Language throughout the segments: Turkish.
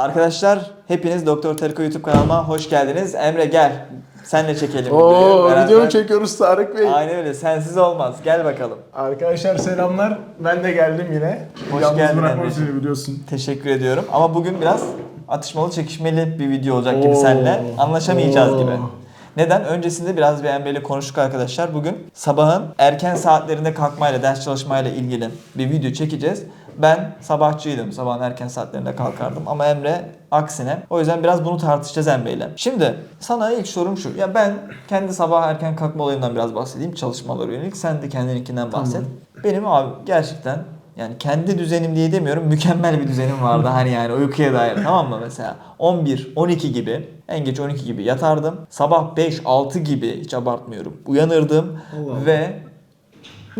Arkadaşlar hepiniz Doktor Terko YouTube kanalıma hoş geldiniz. Emre gel. Senle çekelim Oo, videoyu. Beraber- video mu çekiyoruz Tarık Bey? Aynen öyle. Sensiz olmaz. Gel bakalım. Arkadaşlar selamlar. Ben de geldim yine. Hoş Yalnız geldin bırakmam Emre'ciğim. seni biliyorsun. Teşekkür ediyorum. Ama bugün biraz atışmalı çekişmeli bir video olacak gibi Oo. seninle. Anlaşamayacağız Oo. gibi. Neden? Öncesinde biraz bir Emre ile konuştuk arkadaşlar. Bugün sabahın erken saatlerinde kalkmayla, ders çalışmayla ilgili bir video çekeceğiz. Ben sabahçıydım. Sabahın erken saatlerinde kalkardım. Ama Emre aksine. O yüzden biraz bunu tartışacağız Emre ile. Şimdi sana ilk sorum şu. Ya ben kendi sabah erken kalkma olayından biraz bahsedeyim. Çalışmalara yönelik. Sen de kendininkinden bahset. Benim abi gerçekten yani kendi düzenim diye demiyorum mükemmel bir düzenim vardı hani yani uykuya dair tamam mı mesela 11 12 gibi en geç 12 gibi yatardım sabah 5 6 gibi hiç abartmıyorum uyanırdım Allah. ve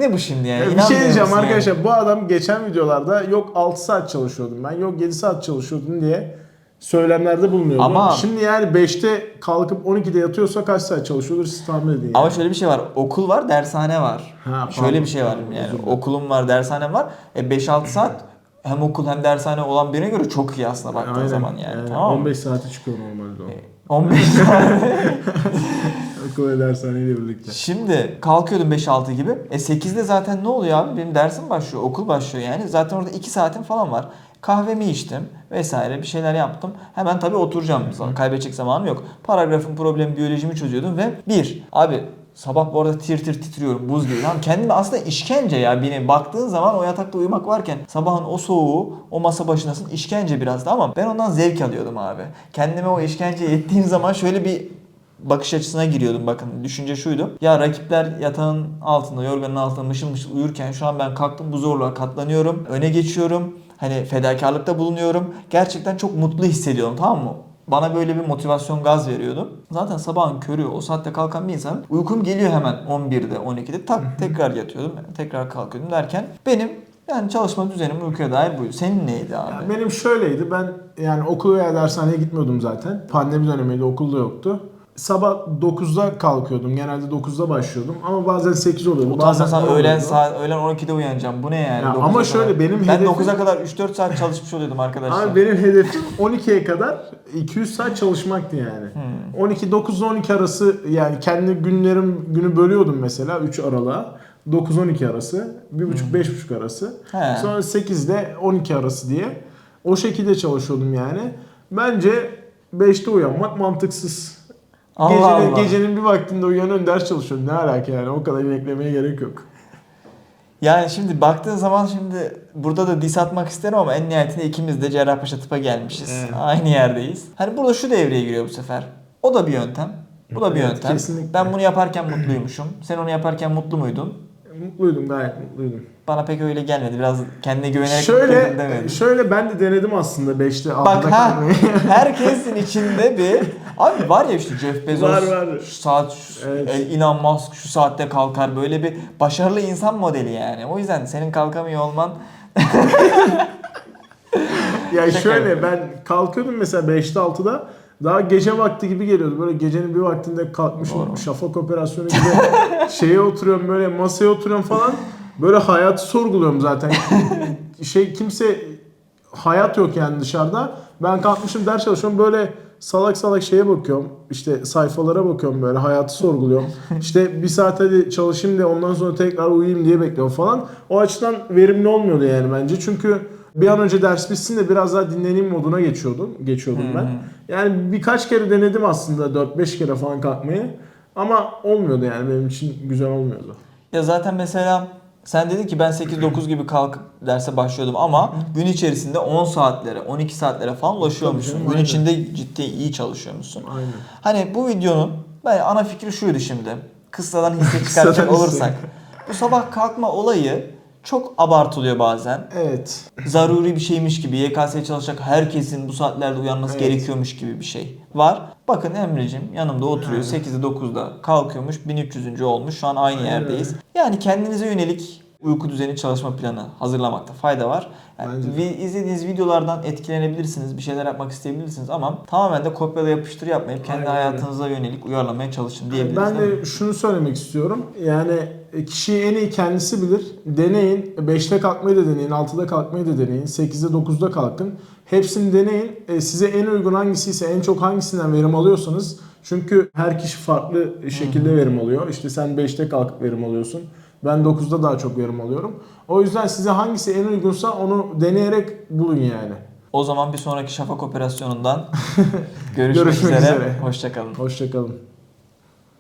ne bu şimdi yani Ya bir şey diyeceğim musun yani? arkadaşlar. Bu adam geçen videolarda yok 6 saat çalışıyordum ben, yok 7 saat çalışıyordum diye söylemlerde bulunuyordu. Ama- Şimdi yani 5'te kalkıp 12'de yatıyorsa kaç saat çalışıyordur siz tahmin edin. Yani. Ama şöyle bir şey var okul var dershane var Ha, şöyle bir şey var yani dilerim. okulum var dershanem var e 5-6 saat hem okul hem dershane olan birine göre çok iyi aslında baktığın Aynen. zaman yani, tamam mı? 15 saate çıkıyor normalde o. 15 saat Okul ve dershaneyle birlikte. Şimdi kalkıyordum 5-6 gibi. E 8'de zaten ne oluyor abi? Benim dersim başlıyor, okul başlıyor yani. Zaten orada 2 saatim falan var. Kahvemi içtim vesaire bir şeyler yaptım. Hemen tabii oturacağım. Kaybedecek zamanım yok. Paragrafın problemi biyolojimi çözüyordum ve bir abi sabah bu arada tir tir titriyorum buz gibi. Tamam kendime aslında işkence ya beni baktığın zaman o yatakta uyumak varken sabahın o soğuğu o masa başındasın işkence biraz da ama ben ondan zevk alıyordum abi. Kendime o işkence ettiğim zaman şöyle bir bakış açısına giriyordum bakın. Düşünce şuydu. Ya rakipler yatağın altında, yorganın altında mışıl mışıl uyurken şu an ben kalktım bu zorluğa katlanıyorum. Öne geçiyorum. Hani fedakarlıkta bulunuyorum. Gerçekten çok mutlu hissediyorum tamam mı? Bana böyle bir motivasyon gaz veriyordu. Zaten sabahın körü o saatte kalkan bir insan uykum geliyor hemen 11'de 12'de tak tekrar yatıyordum tekrar kalkıyordum derken benim yani çalışma düzenim uykuya dair buydu. Senin neydi abi? Ya benim şöyleydi. Ben yani okul veya dershaneye gitmiyordum zaten. Pandemi dönemiydi. Okulda yoktu. Sabah 9'da kalkıyordum. Genelde 9'da başlıyordum. Ama bazen 8 oluyordu. Bazen Utanmasan 10 öğlen oluyordu. saat öğlen 12'de uyanacağım. Bu ne yani? Ya 9'a ama kadar? şöyle benim ben hedefim- 9'a kadar 3-4 saat çalışmış oluyordum arkadaşlar. Abi benim hedefim 12'ye kadar 200 saat çalışmaktı yani. Hmm. 12 9 12 arası yani kendi günlerim günü bölüyordum mesela 3 aralığa. 9-12 arası, 1.5-5.5 arası. Hmm. He. Sonra 8 ile 12 arası diye. O şekilde çalışıyordum yani. Bence 5'te uyanmak mantıksız. Allah gecenin, Allah. gecenin bir vaktinde uyanıyorsun ders çalışıyorsun. Ne alaka yani o kadar beklemeye gerek yok. Yani şimdi baktığın zaman şimdi burada da dis atmak isterim ama en nihayetinde ikimiz de Cerrahpaşa tıpa gelmişiz. Evet. Aynı yerdeyiz. Hani burada şu devreye giriyor bu sefer. O da bir yöntem. Bu da bir Evet, yöntem. kesinlikle. Ben bunu yaparken mutluymuşum. Sen onu yaparken mutlu muydun? Mutluydum gayet mutluydum. Bana pek öyle gelmedi. Biraz kendine güvenerek Şöyle demedim. şöyle ben de denedim aslında 5'te 6'da Bak ha herkesin içinde bir abi var ya işte Jeff Bezos Var, var. şu saat şu, Evet. e, Elon Musk şu saatte kalkar böyle bir başarılı insan modeli yani. O yüzden senin kalkamıyor olman Ya şöyle ben kalkıyordum mesela 5'te 6'da daha gece vakti gibi geliyordu. Böyle gecenin bir vaktinde kalkmışım Doğru. şafak operasyonu gibi şeye oturuyorum böyle masaya oturuyorum falan. Böyle hayatı sorguluyorum zaten. şey kimse hayat yok yani dışarıda. Ben kalkmışım ders çalışıyorum böyle salak salak şeye bakıyorum. İşte sayfalara bakıyorum böyle hayatı sorguluyorum. İşte bir saat hadi çalışayım da ondan sonra tekrar uyuyayım diye bekliyorum falan. O açıdan verimli olmuyordu yani bence. Çünkü bir an önce ders bitsin de biraz daha dinleneyim moduna geçiyordum. Geçiyordum ben. Yani birkaç kere denedim aslında 4-5 kere falan kalkmayı. Ama olmuyordu yani benim için güzel olmuyordu. ya zaten mesela sen dedin ki ben 8-9 gibi kalkıp derse başlıyordum ama gün içerisinde 10 saatlere 12 saatlere falan ulaşıyormuşsun. canım, Gün aynen. içinde ciddi iyi çalışıyormuşsun. Aynen. Hani bu videonun ben ana fikri şuydu şimdi. Kıssadan hisse hisse. olursak. Bu sabah kalkma olayı çok abartılıyor bazen. Evet. Zaruri bir şeymiş gibi YKS'ye çalışacak herkesin bu saatlerde uyanması Evet. gerekiyormuş gibi bir şey var. Bakın Emre'cim yanımda oturuyor. 8'de 9'da kalkıyormuş. 1300. olmuş. Şu an aynı Aynen yerdeyiz. Yani kendinize yönelik uyku düzeni çalışma planı hazırlamakta fayda var. Yani vi- izlediğiniz videolardan etkilenebilirsiniz, bir şeyler yapmak isteyebilirsiniz ama tamamen de kopyala yapıştır yapmayıp kendi Aynen hayatınıza yönelik uyarlamaya çalışın diyebiliriz. Ben de şunu söylemek istiyorum. Yani kişiyi en iyi kendisi bilir. Deneyin. 5'te kalkmayı da deneyin. 6'da kalkmayı da deneyin. 8'de 9'da kalkın. Hepsini deneyin. E, Size en uygun hangisiyse en çok hangisinden verim alıyorsanız çünkü her kişi farklı şekilde verim alıyor. İşte sen 5'te kalkıp verim alıyorsun. Ben 9'da daha çok verim alıyorum. O yüzden size hangisi en uygunsa onu deneyerek bulun yani. O zaman bir sonraki şafak operasyonundan görüşmek, Görüşmek üzere. üzere. Hoşçakalın. Hoşçakalın.